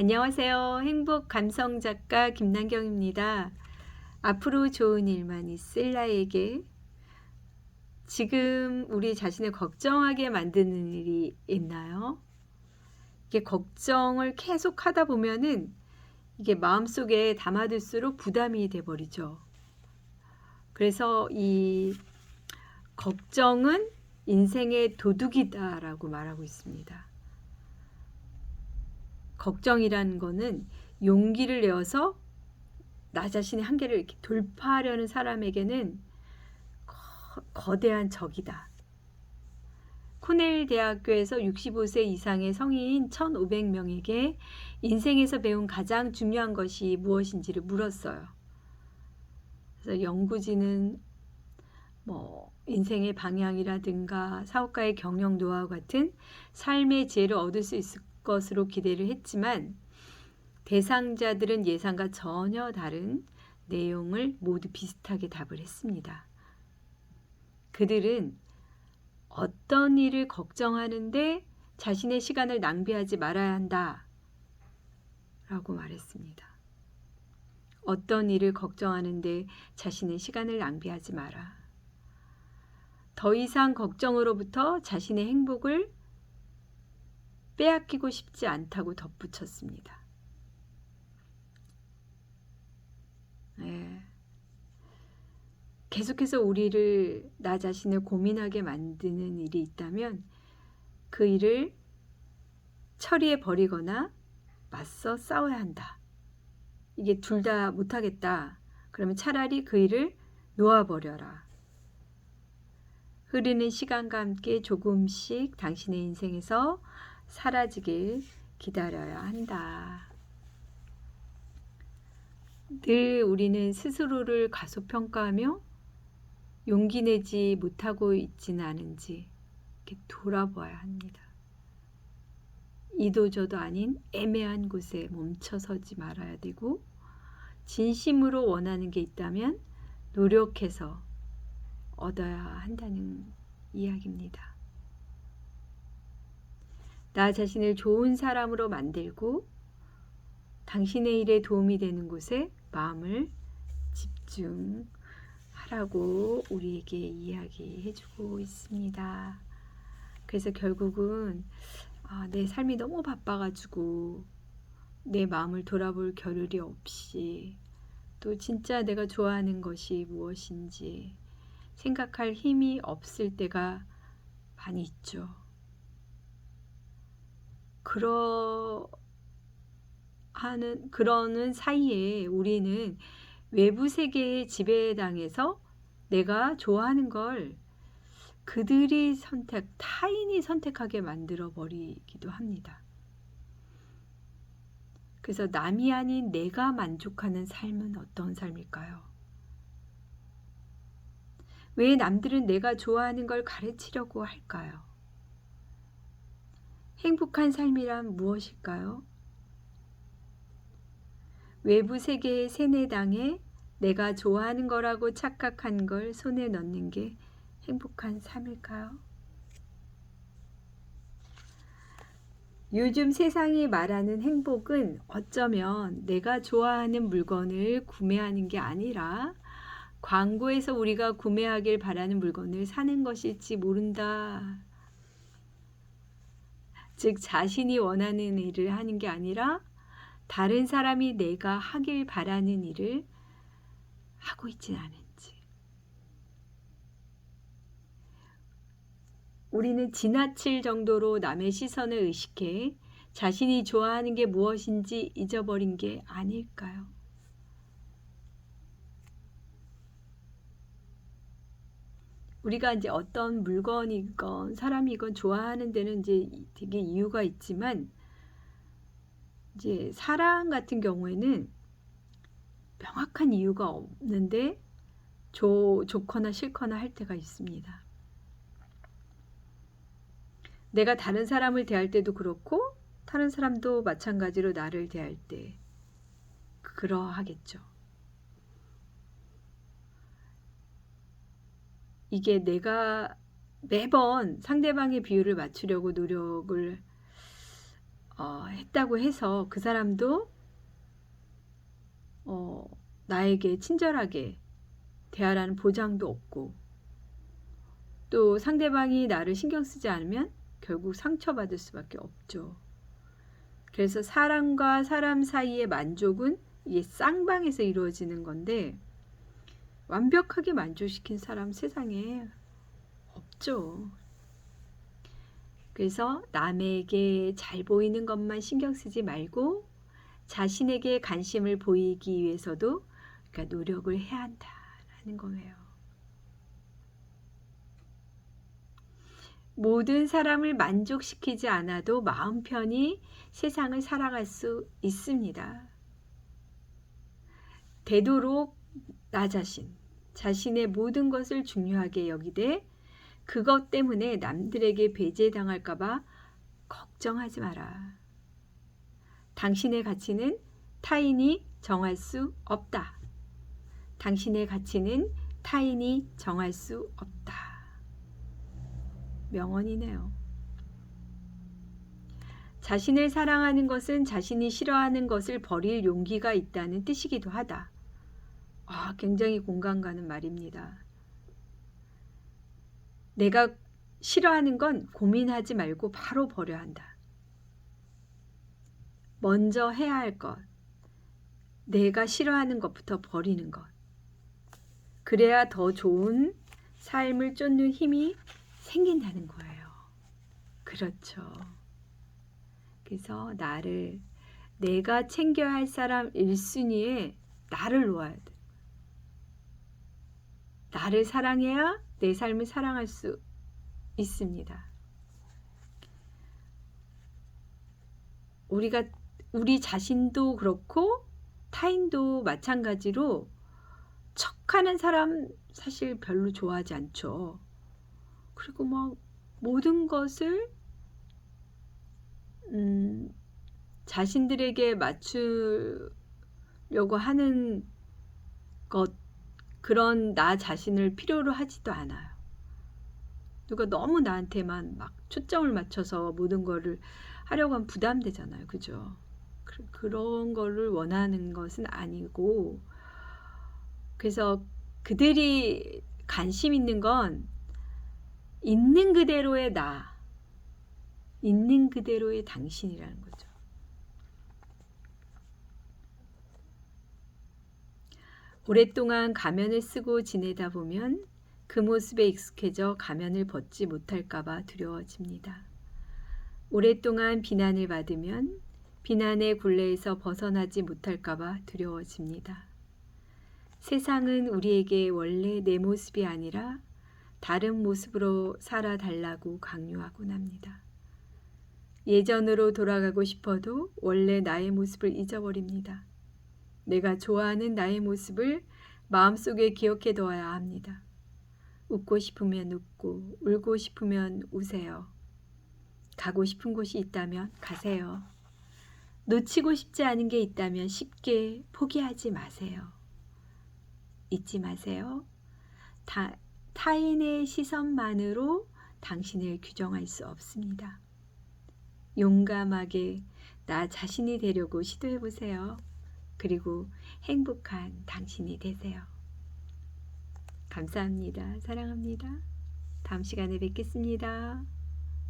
안녕하세요. 행복 감성 작가 김난경입니다. 앞으로 좋은 일만 있을 나에게 지금 우리 자신을 걱정하게 만드는 일이 있나요? 이게 걱정을 계속 하다 보면은 이게 마음속에 담아둘수록 부담이 돼 버리죠. 그래서 이 걱정은 인생의 도둑이다라고 말하고 있습니다. 걱정이라는 거는 용기를 내어서 나 자신의 한계를 이렇게 돌파하려는 사람에게는 거, 거대한 적이다. 코넬 대학교에서 65세 이상의 성인 1,500명에게 인생에서 배운 가장 중요한 것이 무엇인지를 물었어요. 그래서 연구진은 뭐 인생의 방향이라든가 사업가의 경영 노하우 같은 삶의 지혜를 얻을 수 있을 것으로 기대를 했지만 대상자들은 예상과 전혀 다른 내용을 모두 비슷하게 답을 했습니다. 그들은 어떤 일을 걱정하는데 자신의 시간을 낭비하지 말아야 한다. 라고 말했습니다. 어떤 일을 걱정하는데 자신의 시간을 낭비하지 마라. 더 이상 걱정으로부터 자신의 행복을 빼앗기고 싶지 않다고 덧붙였습니다. 네. 계속해서 우리를 나 자신을 고민하게 만드는 일이 있다면 그 일을 처리해 버리거나 맞서 싸워야 한다. 이게 둘 다 못하겠다. 그러면 차라리 그 일을 놓아버려라. 흐르는 시간과 함께 조금씩 당신의 인생에서 사라지길 기다려야 한다. 늘 우리는 스스로를 가소평가하며 용기 내지 못하고 있지는 않은지 이렇게 돌아봐야 합니다. 이도저도 아닌 애매한 곳에 멈춰서지 말아야 되고 진심으로 원하는 게 있다면 노력해서 얻어야 한다는 이야기입니다. 나 자신을 좋은 사람으로 만들고 당신의 일에 도움이 되는 곳에 마음을 집중하라고 우리에게 이야기해 주고 있습니다. 그래서 결국은 아, 내 삶이 너무 바빠가지고 내 마음을 돌아볼 겨를이 없이 또 진짜 내가 좋아하는 것이 무엇인지 생각할 힘이 없을 때가 많이 있죠. 그러 하는 그러는 사이에 우리는 외부 세계에 지배당해서 내가 좋아하는 걸 그들이 선택, 타인이 선택하게 만들어 버리기도 합니다. 그래서 남이 아닌 내가 만족하는 삶은 어떤 삶일까요? 왜 남들은 내가 좋아하는 걸 가르치려고 할까요? 행복한 삶이란 무엇일까요? 외부 세계의 세뇌당에 내가 좋아하는 거라고 착각한 걸 손에 넣는 게 행복한 삶일까요? 요즘 세상이 말하는 행복은 어쩌면 내가 좋아하는 물건을 구매하는 게 아니라 광고에서 우리가 구매하길 바라는 물건을 사는 것일지 모른다. 즉, 자신이 원하는 일을 하는 게 아니라 다른 사람이 내가 하길 바라는 일을 하고 있진 않은지. 우리는 지나칠 정도로 남의 시선을 의식해 자신이 좋아하는 게 무엇인지 잊어버린 게 아닐까요? 우리가 이제 어떤 물건이건 사람이건 좋아하는 데는 이제 되게 이유가 있지만 이제 사랑 같은 경우에는 명확한 이유가 없는데 좋, 좋거나 싫거나 할 때가 있습니다. 내가 다른 사람을 대할 때도 그렇고 다른 사람도 마찬가지로 나를 대할 때 그러하겠죠. 이게 내가 매번 상대방의 비율을 맞추려고 노력을 어, 했다고 해서 그 사람도 어, 나에게 친절하게 대하라는 보장도 없고 또 상대방이 나를 신경 쓰지 않으면 결국 상처받을 수밖에 없죠. 그래서 사람과 사람 사이의 만족은 이게 쌍방에서 이루어지는 건데 완벽하게 만족시킨 사람 세상에 없죠. 그래서 남에게 잘 보이는 것만 신경 쓰지 말고 자신에게 관심을 보이기 위해서도 그러니까 노력을 해야 한다라는 거예요. 모든 사람을 만족시키지 않아도 마음 편히 세상을 살아갈 수 있습니다. 되도록 나 자신, 자신의 모든 것을 중요하게 여기되 그것 때문에 남들에게 배제당할까봐 걱정하지 마라. 당신의 가치는 타인이 정할 수 없다. 당신의 가치는 타인이 정할 수 없다. 명언이네요. 자신을 사랑하는 것은 자신이 싫어하는 것을 버릴 용기가 있다는 뜻이기도 하다. 아, 굉장히 공감 가는 말입니다. 내가 싫어하는 건 고민하지 말고 바로 버려야 한다. 먼저 해야 할 것. 내가 싫어하는 것부터 버리는 것. 그래야 더 좋은 삶을 쫓는 힘이 생긴다는 거예요. 그렇죠. 그래서 나를 내가 챙겨야 할 사람 1순위에 나를 놓아야 돼. 나를 사랑해야 내 삶을 사랑할 수 있습니다. 우리가 우리 자신도 그렇고 타인도 마찬가지로 척하는 사람 사실 별로 좋아하지 않죠. 그리고 막 모든 것을 음, 자신들에게 맞추려고 하는 것 그런 나 자신을 필요로 하지도 않아요. 누가 너무 나한테만 막 초점을 맞춰서 모든 거를 하려고 하면 부담되잖아요. 그죠? 그- 그런 거를 원하는 것은 아니고 그래서 그들이 관심 있는 건 있는 그대로의 나, 있는 그대로의 당신이라는 거죠. 오랫동안 가면을 쓰고 지내다 보면 그 모습에 익숙해져 가면을 벗지 못할까봐 두려워집니다. 오랫동안 비난을 받으면 비난의 굴레에서 벗어나지 못할까봐 두려워집니다. 세상은 우리에게 원래 내 모습이 아니라 다른 모습으로 살아달라고 강요하곤 합니다. 예전으로 돌아가고 싶어도 원래 나의 모습을 잊어버립니다. 내가 좋아하는 나의 모습을 마음속에 기억해 둬야 합니다. 웃고 싶으면 웃고, 울고 싶으면 우세요. 가고 싶은 곳이 있다면 가세요. 놓치고 싶지 않은 게 있다면 쉽게 포기하지 마세요. 잊지 마세요. 다, 타인의 시선만으로 당신을 규정할 수 없습니다. 용감하게 나 자신이 되려고 시도해 보세요. 그리고 행복한 당신이 되세요. 감사합니다. 사랑합니다. 다음 시간에 뵙겠습니다.